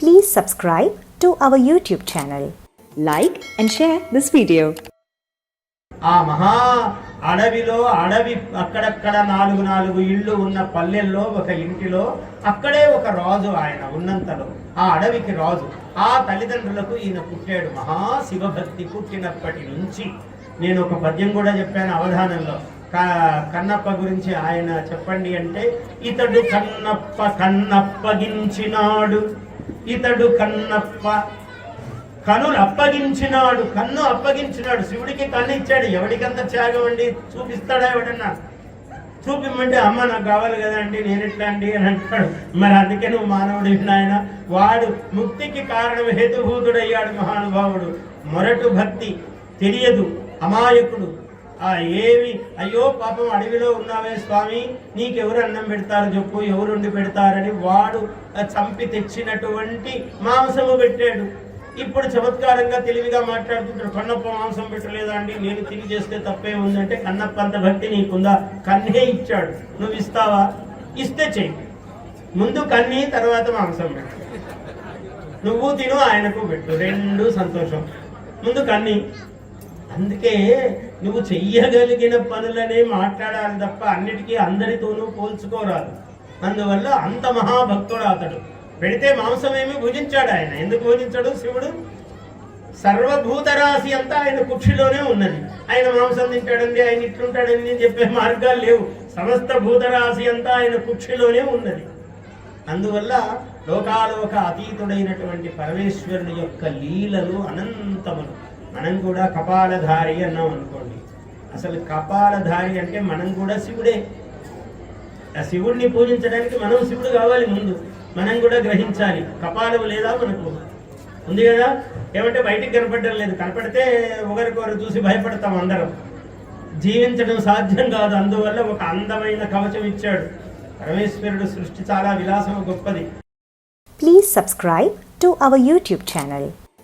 Please subscribe to our YouTube channel. Like and share this video. ఆ మహా అడవిలో అడవి అక్కడక్కడ నాలుగు నాలుగు ఇళ్ళు ఉన్న పల్లెల్లో ఒక ఇంటిలో అక్కడే ఒక రాజు ఆయన ఉన్నంతలో ఆ అడవికి రాజు ఆ తల్లిదండ్రులకు ఈయన పుట్టాడు మహాశివభక్తి పుట్టినప్పటి నుంచి నేను ఒక పద్యం కూడా చెప్పాను అవధానంలో కన్నప్ప గురించి ఆయన చెప్పండి అంటే ఇతడు కన్నప్ప కన్నప్పగించినాడు. ఇతడు కన్నప్ప కనులు అప్పగించినాడు కన్ను అప్పగించినాడు. శివుడికి కన్ను ఇచ్చాడు. ఎవడికంత త్యాగం అండి? చూపిస్తాడా ఎవడన్నా? చూపిమ్మంటే అమ్మ నాకు కావాలి కదండి నేను ఎట్లా అండి అని అంటాడు. మరి అందుకే నువ్వు మానవుడి నాయన. వాడు ముక్తికి కారణం హేతుభూతుడయ్యాడు మహానుభావుడు. మొరటు భక్తి తెలియదు. అమాయకుడు. ఆ ఏమి అయ్యో పాపం అడవిలో ఉన్నావే స్వామి నీకెవరు అన్నం పెడతారు చెప్పు ఎవరు వండి పెడతారని వాడు చంపి తెచ్చినటువంటి మాంసము పెట్టాడు. ఇప్పుడు చమత్కారంగా తెలివిగా మాట్లాడుతుంటాడు కన్నప్ప మాంసం పెట్టలేదా అండి? నేను తిని చేస్తే తప్పే ఉందంటే కన్నప్ప అంత భక్తి నీకుందా? కన్నే ఇచ్చాడు. నువ్వు ఇస్తావా? ఇస్తే చెయ్యి. ముందు కన్ని తర్వాత మాంసం పెట్టు. నువ్వు తిను ఆయనకు పెట్టు. రెండు సంతోషం. ముందు కన్ని. అందుకే నువ్వు చెయ్యగలిగిన పనులనే మాట్లాడాలి తప్ప అన్నిటికీ అందరితోనూ పోల్చుకోరాదు. అందువల్ల అంత మహాభక్తుడు అతడు. పెడితే మాంసమేమి భుజించాడు ఆయన. ఎందుకు భుజించాడు శివుడు? సర్వభూతరాశి అంతా ఆయన కుక్షిలోనే ఉన్నది. ఆయన మాంసం తింటాడండి ఆయన ఇట్లుంటాడండి చెప్పే మార్గాలు లేవు. సమస్త భూతరాశి అంతా ఆయన కుక్షిలోనే ఉన్నది. అందువల్ల లోకాలోక అతీతుడైనటువంటి పరమేశ్వరుని యొక్క లీలలు అనంతములు మనం కూడా కపాలధారి అన్నాం అనుకోండి. అసలు కపాలధారి అంటే మనం కూడా శివుడే. ఆ శివుడిని పూజించడానికి మనం శివుడు కావాలి ముందు. మనం కూడా గ్రహించాలి. కపాలం లేదా మనకు ఉంది కదా? ఏమంటే బయటికి కనపడడం లేదు. కనపడితే ఒకరికొకరు చూసి భయపడతాం అందరం. జీవించడం సాధ్యం కాదు. అందువల్ల ఒక అందమైన కవచం ఇచ్చాడు. పరమేశ్వరుడు సృష్టి చాలా విలాసం గొప్పది. Please subscribe to our YouTube channel